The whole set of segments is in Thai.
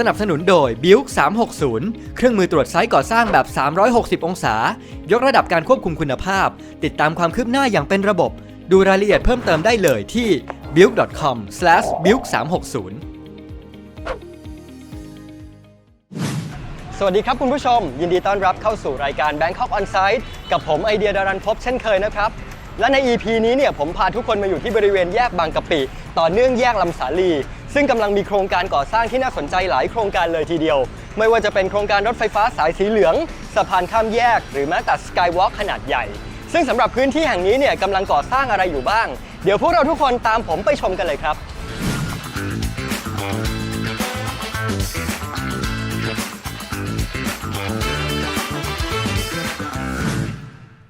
สนับสนุนโดย b u i l 360 เครื่องมือตรวจไซต์ก่อสร้างแบบ 360 องศา ยกระดับการควบคุมคุณภาพ ติดตามความคืบหน้าอย่างเป็นระบบ ดูรายละเอียดเพิ่มเติมได้เลยที่ b u i l c o m b u i l 360สวัสดีครับคุณผู้ชม ยินดีต้อนรับเข้าสู่รายการ Bangkok On Site กับผมไอเดียดารันพบเช่นเคยนะครับและใน EP นี้เนี่ยผมพาทุกคนมาอยู่ที่บริเวณแยกบางกะปิ ต่อเนื่องแยกลำสาลี ซึ่งกำลังมีโครงการก่อสร้างที่น่าสนใจหลายโครงการเลยทีเดียว ไม่ว่าจะเป็นโครงการรถไฟฟ้าสายสีเหลือง สะพานข้ามแยก หรือแม้แต่สกายวอล์กขนาดใหญ่ ซึ่งสำหรับพื้นที่แห่งนี้เนี่ยกำลังก่อสร้างอะไรอยู่บ้าง เดี๋ยวพวกเราทุกคนตามผมไปชมกันเลยครับ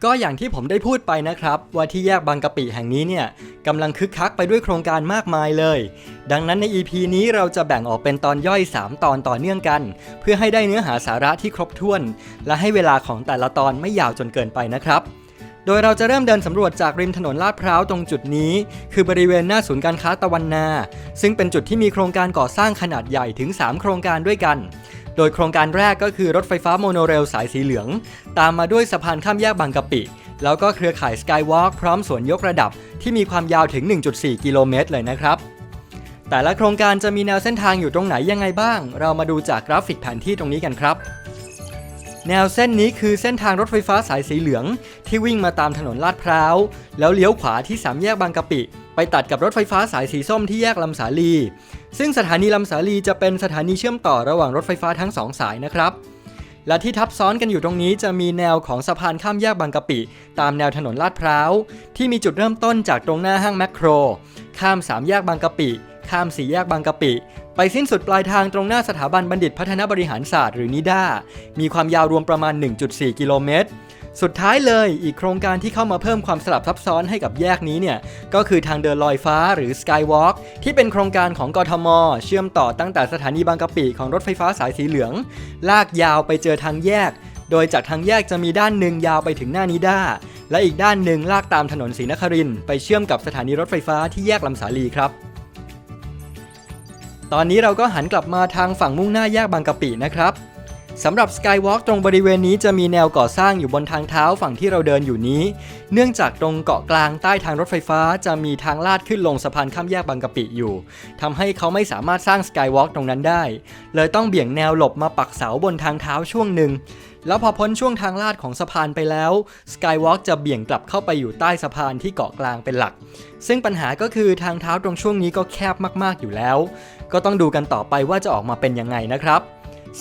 ก็อย่างที่ผมได้พูดไปนะครับ ว่าที่แยกบางกะปิแห่งนี้เนี่ยกำลังคึกคักไปด้วยโครงการมากมายเลย ดังนั้นใน EP นี้เราจะแบ่งออกเป็นตอนย่อย 3 ตอนต่อเนื่องกัน เพื่อให้ได้เนื้อหาสาระที่ครบถ้วน และให้เวลาของแต่ละตอนไม่ยาวจนเกินไปนะครับโดยเราจะเริ่มเดินสำรวจจากริมถนนลาดพร้าวตรงจุดนี้ คือบริเวณหน้าศูนย์การค้าตะวันนา ซึ่งเป็นจุดที่มีโครงการก่อสร้างขนาดใหญ่ถึง 3 โครงการด้วยกัน โดยโครงการแรกก็คือรถไฟฟ้าโมโนเรลสายสีเหลือง ตามมาด้วยสะพานข้ามแยกบางกะปิ แล้วก็เครือข่ายสกายวอล์กพร้อมสวนยกระดับที่มีความยาวถึง 1.4 กิโลเมตรเลยนะครับ แต่ละโครงการจะมีแนวเส้นทางอยู่ตรงไหนยังไงบ้าง เรามาดูจากกราฟิกแผนที่ตรงนี้กันครับแนวเส้นนี้คือเส้นทางรถไฟฟ้าสายสีเหลือง ที่วิ่งมาตามถนนลาดพร้าว แล้วเลี้ยวขวาที่สามแยกบางกะปิ ไปตัดกับรถไฟฟ้าสายสีส้มที่แยกลำสาลี ซึ่งสถานีลำสาลีจะเป็นสถานีเชื่อมต่อระหว่างรถไฟฟ้าทั้งสองสายนะครับ และที่ทับซ้อนกันอยู่ตรงนี้จะมีแนวของสะพานข้ามแยกบางกะปิ ตามแนวถนนลาดพร้าว ที่มีจุดเริ่มต้นจากตรงหน้าห้างแมคโคร ข้ามสามแยกบางกะปิ ข้ามสี่แยกบางกะปิ ไปสิ้นสุดปลายทางตรงหน้าสถาบันบัณฑิตพัฒนาบริหารศาสตร์หรือนิด้ามีความยาวรวมประมาณ 1.4 กิโลเมตร สุดท้ายเลยอีกโครงการที่เข้ามาเพิ่มความสลับซับซ้อนให้กับแยกนี้เนี่ย ก็คือทางเดินลอยฟ้าหรือ Skywalk ที่เป็นโครงการของกทม เชื่อมต่อตั้งแต่สถานีบางกะปิของรถไฟฟ้าสายสีเหลือง ลากยาวไปเจอทางแยก โดยจากทางแยกจะมีด้านหนึ่งยาวไปถึงหน้านิด้าและอีกด้านหนึ่งลากตามถนนศรีนครินไปเชื่อมกับสถานีรถไฟฟ้าที่แยกลำสาลีครับตอนนี้เราก็หันกลับมาทางฝั่งมุ่งหน้าแยกบางกะปินะครับ สำหรับ Skywalk ตรงบริเวณนี้จะมีแนวก่อสร้างอยู่บนทางเท้าฝั่งที่เราเดินอยู่นี้ เนื่องจากตรงเกาะกลางใต้ทางรถไฟฟ้า จะมีทางลาดขึ้นลงสะพานข้ามแยกบางกะปิอยู่ทำให้เขาไม่สามารถสร้าง Skywalk ตรงนั้นได้ เลยต้องเบี่ยงแนวหลบมาปักเสาบนทางเท้าช่วงหนึ่ง แล้วพอพ้นช่วงทางลาดของสะพานไปแล้ว Skywalk จะเบี่ยงกลับเข้าไปอยู่ใต้สะพานที่เกาะกลางเป็นหลัก ซึ่งปัญหาก็คือทางเท้าตรงช่วงนี้ก็แคบมากๆอยู่แล้ว ก็ต้องดูกันต่อไปว่าจะออกมาเป็นยังไงนะครับ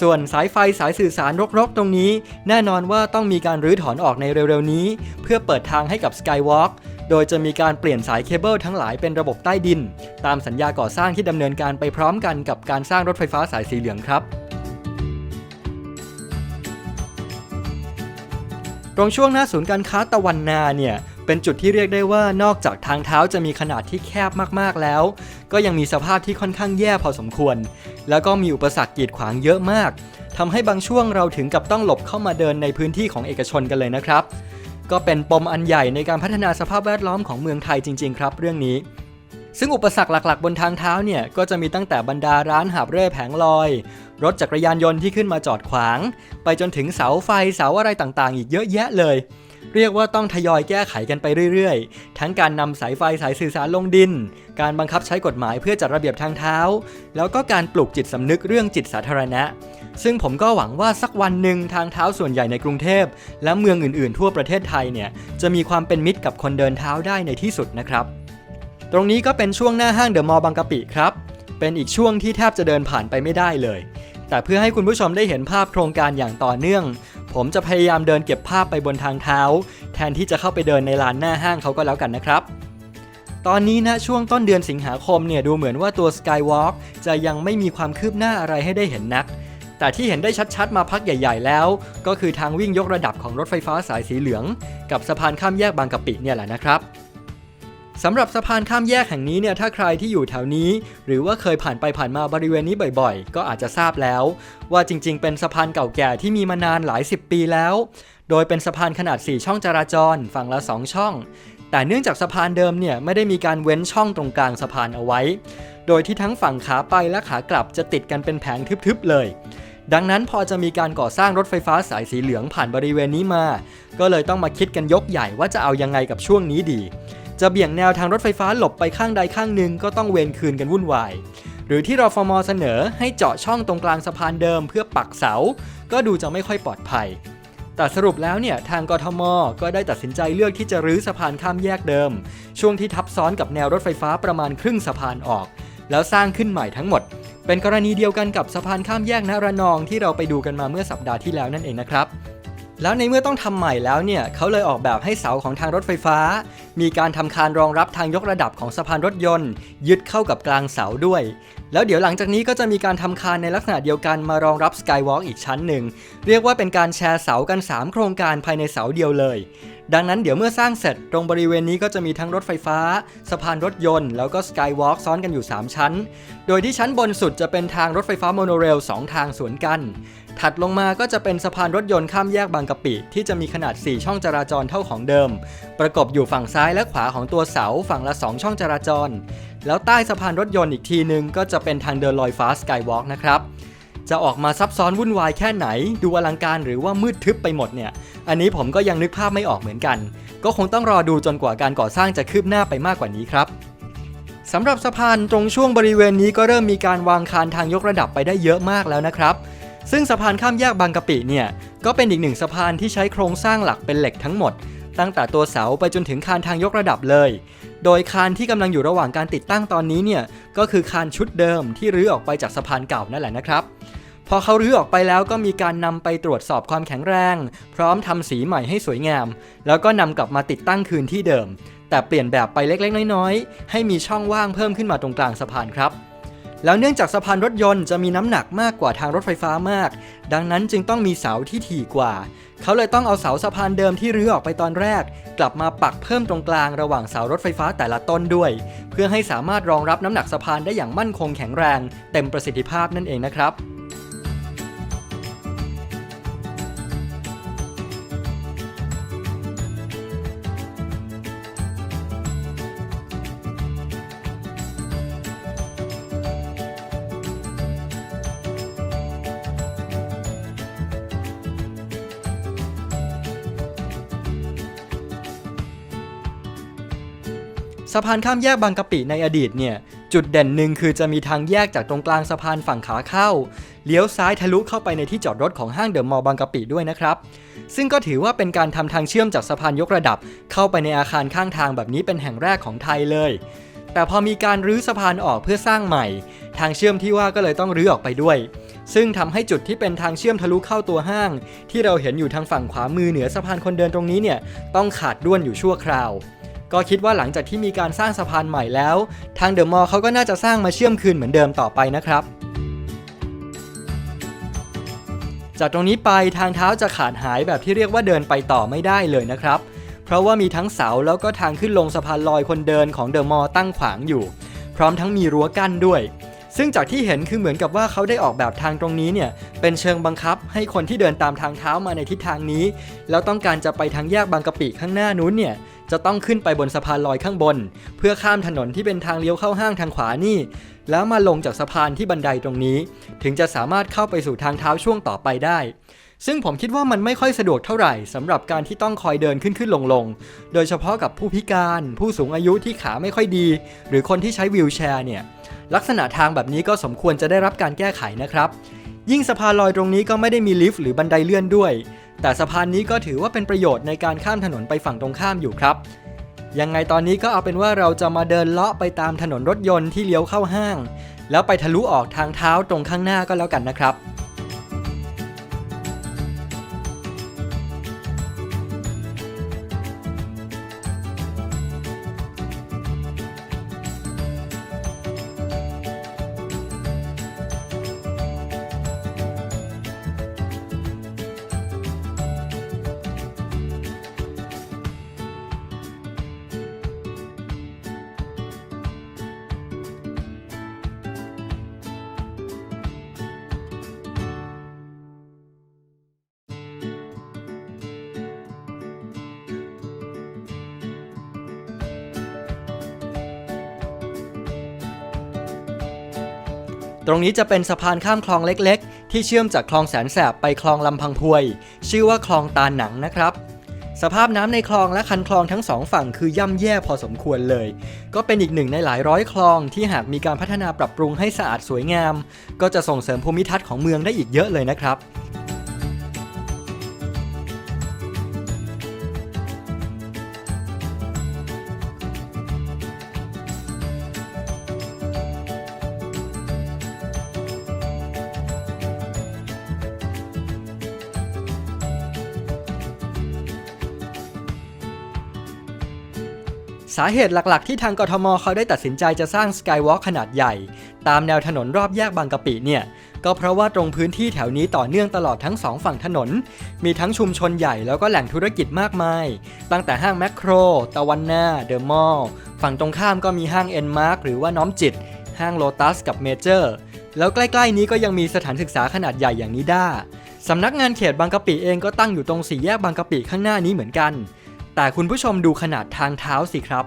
ส่วนสายไฟสายสื่อสารรกๆ ตรงนี้ แน่นอนว่าต้องมีการรื้อถอนออกในเร็วๆนี้ เพื่อเปิดทางให้กับ Skywalk โดยจะมีการเปลี่ยนสายเคเบิลทั้งหลายเป็นระบบใต้ดิน ตามสัญญาก่อสร้างที่ดำเนินการไปพร้อมกันกับการสร้างรถไฟฟ้าสายสีเหลืองครับตรงช่วงหน้าศูนย์การค้าตะวันนาเนี่ยเป็นจุดที่เรียกได้ว่านอกจากทางเท้าจะมีขนาดที่แคบมากๆแล้ว ก็ยังมีสภาพที่ค่อนข้างแย่พอสมควร แล้วก็มีอุปสรรคกีดขวางเยอะมากทำให้บางช่วงเราถึงกับต้องหลบเข้ามาเดินในพื้นที่ของเอกชนกันเลยนะครับ ก็เป็นปมอันใหญ่ในการพัฒนาสภาพแวดล้อมของเมืองไทยจริง ๆ ครับ เรื่องนี้ ซึ่งอุปสรรคหลัก ๆ บนทางเท้าเนี่ยก็จะมีตั้งแต่บรรดาร้านหาบเร่แผงลอย รถจักรยานยนต์ที่ขึ้นมาจอดขวาง ไปจนถึงเสาไฟเสาอะไรต่างๆ อีกเยอะแยะเลย เรียกว่าต้องทยอยแก้ไขกันไปเรื่อยๆ ทั้งการนำสายไฟสายสื่อสารลงดิน การบังคับใช้กฎหมายเพื่อจัดระเบียบทางเท้า แล้วก็การปลูกจิตสำนึกเรื่องจิตสาธารณะ ซึ่งผมก็หวังว่าสักวันหนึ่งทางเท้าส่วนใหญ่ในกรุงเทพ และเมืองอื่นๆ ทั่วประเทศไทยเนี่ยจะมีความเป็นมิตรกับคนเดินเท้าได้ในที่สุดนะครับ ตรงนี้ก็เป็นช่วงหน้าห้างเดอะมอลล์บางกะปิครับเป็นอีกช่วงที่แทบจะเดินผ่านไปไม่ได้เลย แต่เพื่อให้คุณผู้ชมได้เห็นภาพโครงการอย่างต่อเนื่อง ผมจะพยายามเดินเก็บภาพไปบนทางเท้า แทนที่จะเข้าไปเดินในลานหน้าห้างเขาก็แล้วกันนะครับตอนนี้นะช่วงต้นเดือนสิงหาคมเนี่ยดูเหมือนว่าตัว Skywalk จะยังไม่มีความคืบหน้าอะไรให้ได้เห็นนัก แต่ที่เห็นได้ชัดๆ มาพักใหญ่ ๆ แล้ว ก็คือทางวิ่งยกระดับของรถไฟฟ้าสายสีเหลือง กับสะพานข้ามแยกบางกะปิเนี่ยแหละนะครับ สำหรับสะพานข้ามแยกแห่งนี้เนี่ยถ้าใครที่อยู่แถวนี้ หรือว่าเคยผ่านไปผ่านมาบริเวณนี้บ่อยๆ ก็อาจจะทราบแล้ว ว่าจริงๆ เป็นสะพานเก่าแก่ที่มีมานานหลายสิบปีแล้ว โดยเป็นสะพานขนาด 4 ช่องจราจรฝั่งละ 2 ช่อง แต่เนื่องจากสะพานเดิมเนี่ยไม่ได้มีการเว้นช่องตรงกลางสะพานเอาไว้ โดยที่ทั้งฝั่งขาไปและขากลับจะติดกันเป็นแผงทึบๆเลยดังนั้นพอจะมีการก่อสร้างรถไฟฟ้าสายสีเหลืองผ่านบริเวณนี้มา ก็เลยต้องมาคิดกันยกใหญ่ว่าจะเอายังไงกับช่วงนี้ดี จะเบี่ยงแนวทางรถไฟฟ้าหลบไปข้างใดข้างหนึ่งก็ต้องเวรคืนกันวุ่นวาย หรือที่รฟมเสนอให้เจาะช่องตรงกลางสะพานเดิมเพื่อปักเสา ก็ดูจะไม่ค่อยปลอดภัย แต่สรุปแล้วเนี่ยทางกทม ก็ได้ตัดสินใจเลือกที่จะรื้อสะพานข้ามแยกเดิม ช่วงที่ทับซ้อนกับแนวรถไฟฟ้าประมาณครึ่งสะพานออก แล้วสร้างขึ้นใหม่ทั้งหมด เป็นกรณีเดียวกันกับสะพานข้ามแยกนระนองที่เราไปดูกันมาเมื่อสัปดาห์ที่แล้วนั่นเองนะครับ แล้วในเมื่อต้องทำใหม่แล้วเนี่ยเขาเลยออกแบบให้เสาของทางรถไฟฟ้า มีการทำคานรองรับทางยกระดับของสะพานรถยนต์ ยึดเข้ากับกลางเสาด้วย แล้วเดี๋ยวหลังจากนี้ก็จะมีการทำคานในลักษณะเดียวกันมารองรับสกายวอล์กอีกชั้นหนึ่ง เรียกว่าเป็นการแชร์เสากัน 3 โครงการภายในเสาเดียวเลย ดังนั้นเดี๋ยวเมื่อสร้างเสร็จตรงบริเวณนี้ก็จะมีทั้งรถไฟฟ้า สะพานรถยนต์ แล้วก็สกายวอล์กซ้อนกันอยู่ 3 ชั้น โดยที่ชั้นบนสุดจะเป็นทางรถไฟฟ้าโมโนเรล 2 ทางสวนกัน ถัดลงมาก็จะเป็นสะพานรถยนต์ข้ามแยกบางกะปิ ที่จะมีขนาด 4 ช่องจราจรเท่าของเดิม ประกบอยู่ฝั่งซ้ายและขวาของตัวเสาฝั่งละ 2 ช่องจราจร แล้วใต้สะพานรถยนต์อีกทีนึงก็จะเป็นทางเดินลอยฟ้าสกายวอล์กนะครับ จะออกมาซับซ้อนวุ่นวายแค่ไหน ดูอลังการหรือว่ามืดทึบไปหมดเนี่ย อันนี้ผมก็ยังนึกภาพไม่ออกเหมือนกัน ก็คงต้องรอดูจนกว่าการก่อสร้างจะคืบหน้าไปมากกว่านี้ครับสำหรับสะพานตรงช่วงบริเวณนี้ก็เริ่มมีการวางคานทางยกระดับไปได้เยอะมากแล้วนะครับ ซึ่งสะพานข้ามแยกบางกะปิเนี่ยก็เป็นอีกหนึ่งสะพานที่ใช้โครงสร้างหลักเป็นเหล็กทั้งหมด ตั้งแต่ตัวเสาไปจนถึงคานทางยกระดับเลย โดยคานที่กำลังอยู่ระหว่างการติดตั้งตอนนี้เนี่ยก็คือคานชุดเดิมที่รื้อออกไปจากสะพานเก่านั่นแหละนะครับ พอเขารื้อออกไปแล้วก็มีการนำไปตรวจสอบความแข็งแรง พร้อมทำสีใหม่ให้สวยงาม แล้วก็นำกลับมาติดตั้งคืนที่เดิม แต่เปลี่ยนแบบไปเล็กๆ น้อยๆ ให้มีช่องว่างเพิ่มขึ้นมาตรงกลางสะพานครับแล้วเนื่องจากสะพานรถยนต์จะมีน้ำหนักมากกว่าทางรถไฟฟ้ามาก ดังนั้นจึงต้องมีเสาที่ถี่กว่า เขาเลยต้องเอาเสาสะพานเดิมที่รื้อออกไปตอนแรก กลับมาปักเพิ่มตรงกลางระหว่างเสารถไฟฟ้าแต่ละต้นด้วย เพื่อให้สามารถรองรับน้ำหนักสะพานได้อย่างมั่นคงแข็งแรง เต็มประสิทธิภาพนั่นเองนะครับ สะพานข้ามแยกบางกะปิในอดีตเนี่ย จุดเด่นหนึ่งคือจะมีทางแยกจากตรงกลางสะพานฝั่งขาเข้า เลี้ยวซ้ายทะลุเข้าไปในที่จอดรถของห้างเดอะมอลล์บางกะปิด้วยนะครับ ซึ่งก็ถือว่าเป็นการทำทางเชื่อมจากสะพานยกระดับ เข้าไปในอาคารข้างทางแบบนี้เป็นแห่งแรกของไทยเลย แต่พอมีการรื้อสะพานออกเพื่อสร้างใหม่ ทางเชื่อมที่ว่าก็เลยต้องรื้อออกไปด้วย ซึ่งทำให้จุดที่เป็นทางเชื่อมทะลุเข้าตัวห้าง ที่เราเห็นอยู่ทางฝั่งขวามือเหนือสะพานคนเดินตรงนี้เนี่ยต้องขาดด้วนอยู่ชั่วคราว ก็คิดว่าหลังจากที่มีการสร้างสะพานใหม่แล้ว ทางเดอะมอลล์เขาก็น่าจะสร้างมาเชื่อมคืนเหมือนเดิมต่อไปนะครับ จากตรงนี้ไปทางเท้าจะขาดหายแบบที่เรียกว่าเดินไปต่อไม่ได้เลยนะครับ เพราะว่ามีทั้งเสาแล้วก็ทางขึ้นลงสะพานลอยคนเดินของเดอะมอลล์ตั้งขวางอยู่ พร้อมทั้งมีรั้วกั้นด้วย ซึ่งจากที่เห็นคือเหมือนกับว่าเขาได้ออกแบบทางตรงนี้เนี่ยเป็นเชิงบังคับให้คนที่เดินตามทางเท้ามาในทิศทางนี้ แล้วต้องการจะไปทางแยกบางกะปิข้างหน้านู้นเนี่ยจะต้องขึ้นไปบนสะพานลอยข้างบน เพื่อข้ามถนนที่เป็นทางเลี้ยวเข้าห้างทางขวานี่ แล้วมาลงจากสะพานที่บันไดตรงนี้ ถึงจะสามารถเข้าไปสู่ทางเท้าช่วงต่อไปได้ ซึ่งผมคิดว่ามันไม่ค่อยสะดวกเท่าไหร่สำหรับการที่ต้องคอยเดินขึ้นขึ้นลงลงโดยเฉพาะกับผู้พิการ ผู้สูงอายุที่ขาไม่ค่อยดี หรือคนที่ใช้วีลแชร์เนี่ยลักษณะทางแบบนี้ก็สมควรจะได้รับการแก้ไขนะครับ ยิ่งสะพานลอยตรงนี้ก็ไม่ได้มีลิฟต์หรือบันไดเลื่อนด้วย แต่สะพานนี้ก็ถือว่าเป็นประโยชน์ในการข้ามถนนไปฝั่งตรงข้ามอยู่ครับยังไงตอนนี้ก็เอาเป็นว่าเราจะมาเดินเลาะไปตามถนนรถยนต์ที่เลี้ยวเข้าห้าง แล้วไปทะลุออกทางเท้าตรงข้างหน้าก็แล้วกันนะครับ ตรงนี้จะเป็นสะพานข้ามคลองเล็กๆ ที่เชื่อมจากคลองแสนแสบไปคลองลำพังพวย ชื่อว่าคลองตาหนังนะครับ สภาพน้ำในคลองและคันคลองทั้งสองฝั่งคือย่ำแย่พอสมควรเลย ก็เป็นอีกหนึ่งในหลายร้อยคลองที่หากมีการพัฒนาปรับปรุงให้สะอาดสวยงาม ก็จะส่งเสริมภูมิทัศน์ของเมืองได้อีกเยอะเลยนะครับ สาเหตุหลักๆ ที่ทางกทมเขาได้ตัดสินใจจะสร้างสกายวอล์กขนาดใหญ่ ตามแนวถนนรอบแยกบางกะปิเนี่ยก็เพราะว่าตรงพื้นที่แถวนี้ต่อเนื่องตลอดทั้งสองฝั่งถนน มีทั้งชุมชนใหญ่แล้วก็แหล่งธุรกิจมากมาย ตั้งแต่ห้างแมคโคร ตะวันนาเดอะมอลล์ฝั่งตรงข้ามก็มีห้างเอ็นมาร์กหรือว่าน้อมจิต ห้างโลตัสกับเมเจอร์ แล้วใกล้ๆนี้ก็ยังมีสถานศึกษาขนาดใหญ่อย่างนิด้าสำนักงานเขตบางกะปิเองก็ตั้งอยู่ตรงสี่แยกบางกะปิข้างหน้านี้เหมือนกัน แต่คุณผู้ชมดูขนาดทางเท้าสิครับ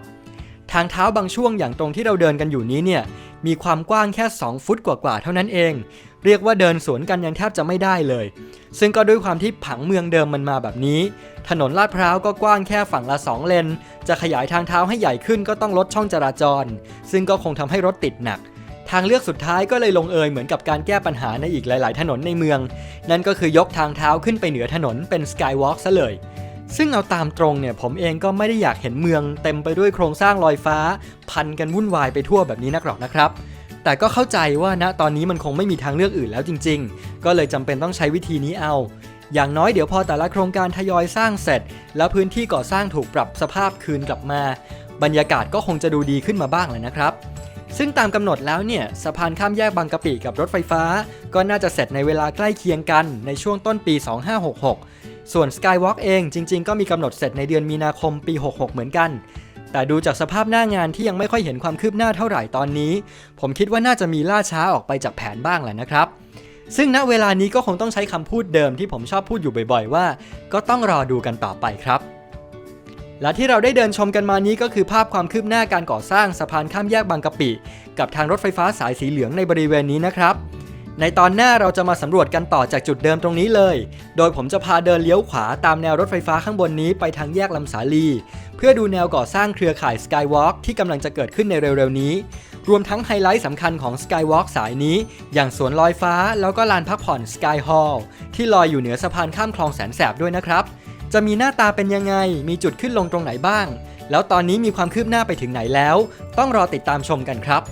ทางเท้าบางช่วงอย่างตรงที่เราเดินกันอยู่นี้เนี่ยมีความกว้างแค่ 2 ฟุตกว่าๆเท่านั้นเอง เรียกว่าเดินสวนกันยังแทบจะไม่ได้เลย ซึ่งก็ด้วยความที่ผังเมืองเดิมมันมาแบบนี้ ถนนลาดพร้าวก็กว้างแค่ฝั่งละ 2 เลน จะขยายทางเท้าให้ใหญ่ขึ้นก็ต้องลดช่องจราจร ซึ่งก็คงทำให้รถติดหนัก ทางเลือกสุดท้ายก็เลยลงเอยเหมือนกับการแก้ปัญหาในอีกหลาย ๆ ถนนในเมือง นั่นก็คือยกทางเท้าขึ้นไปเหนือถนนเป็นสกายวอล์กซะเลย ซึ่งเอาตามตรงเนี่ยผมเองก็ไม่ได้อยากเห็นเมือง เต็มไปด้วยโครงสร้างลอยฟ้า พันกันวุ่นวายไปทั่วแบบนี้นักหรอกนะครับ แต่ก็เข้าใจว่าณตอนนี้มันคงไม่มีทางเลือกอื่นแล้วจริง ๆ ก็เลยจำเป็นต้องใช้วิธีนี้เอา อย่างน้อยเดี๋ยวพอแต่ละโครงการทยอยสร้างเสร็จ แล้วพื้นที่ก่อสร้างถูกปรับสภาพคืนกลับมา บรรยากาศก็คงจะดูดีขึ้นมาบ้างเลยนะครับซึ่งตามกำหนดแล้วเนี่ยสะพานข้ามแยกบางกะปิกับรถไฟฟ้า ก็น่าจะเสร็จในเวลาใกล้เคียงกันในช่วงต้นปี 2566 ส่วน Skywalk เองจริง ๆ ก็มีกำหนดเสร็จในเดือนมีนาคมปี 66 เหมือนกัน แต่ดูจากสภาพหน้างานที่ยังไม่ค่อยเห็นความคืบหน้าเท่าไหร่ตอนนี้ ผมคิดว่าน่าจะมีล่าช้าออกไปจากแผนบ้างแหละนะครับ ซึ่งณเวลานี้ก็คงต้องใช้คำพูดเดิมที่ผมชอบพูดอยู่บ่อย ๆ ว่า ก็ต้องรอดูกันต่อไปครับและที่เราได้เดินชมกันมานี้ก็คือภาพความคืบหน้าการก่อสร้างสะพานข้ามแยกบางกะปิ กับทางรถไฟฟ้าสายสีเหลืองในบริเวณนี้นะครับ ในตอนหน้าเราจะมาสำรวจกันต่อจากจุดเดิมตรงนี้เลย โดยผมจะพาเดินเลี้ยวขวาตามแนวรถไฟฟ้าข้างบนนี้ไปทางแยกลำสาลี เพื่อดูแนวก่อสร้างเครือข่าย Skywalk ที่กำลังจะเกิดขึ้นในเร็วๆนี้ รวมทั้งไฮไลท์สำคัญของ Skywalk สายนี้ อย่างสวนลอยฟ้าแล้วก็ลานพักผ่อน Sky Hall ที่ลอยอยู่เหนือสะพานข้ามคลองแสนแสบด้วยนะครับ จะมีหน้าตาเป็นยังไง มีจุดขึ้นลงตรงไหนบ้าง แล้วตอนนี้มีความคืบหน้าไปถึงไหนแล้ว ต้องรอติดตามชมกันครับ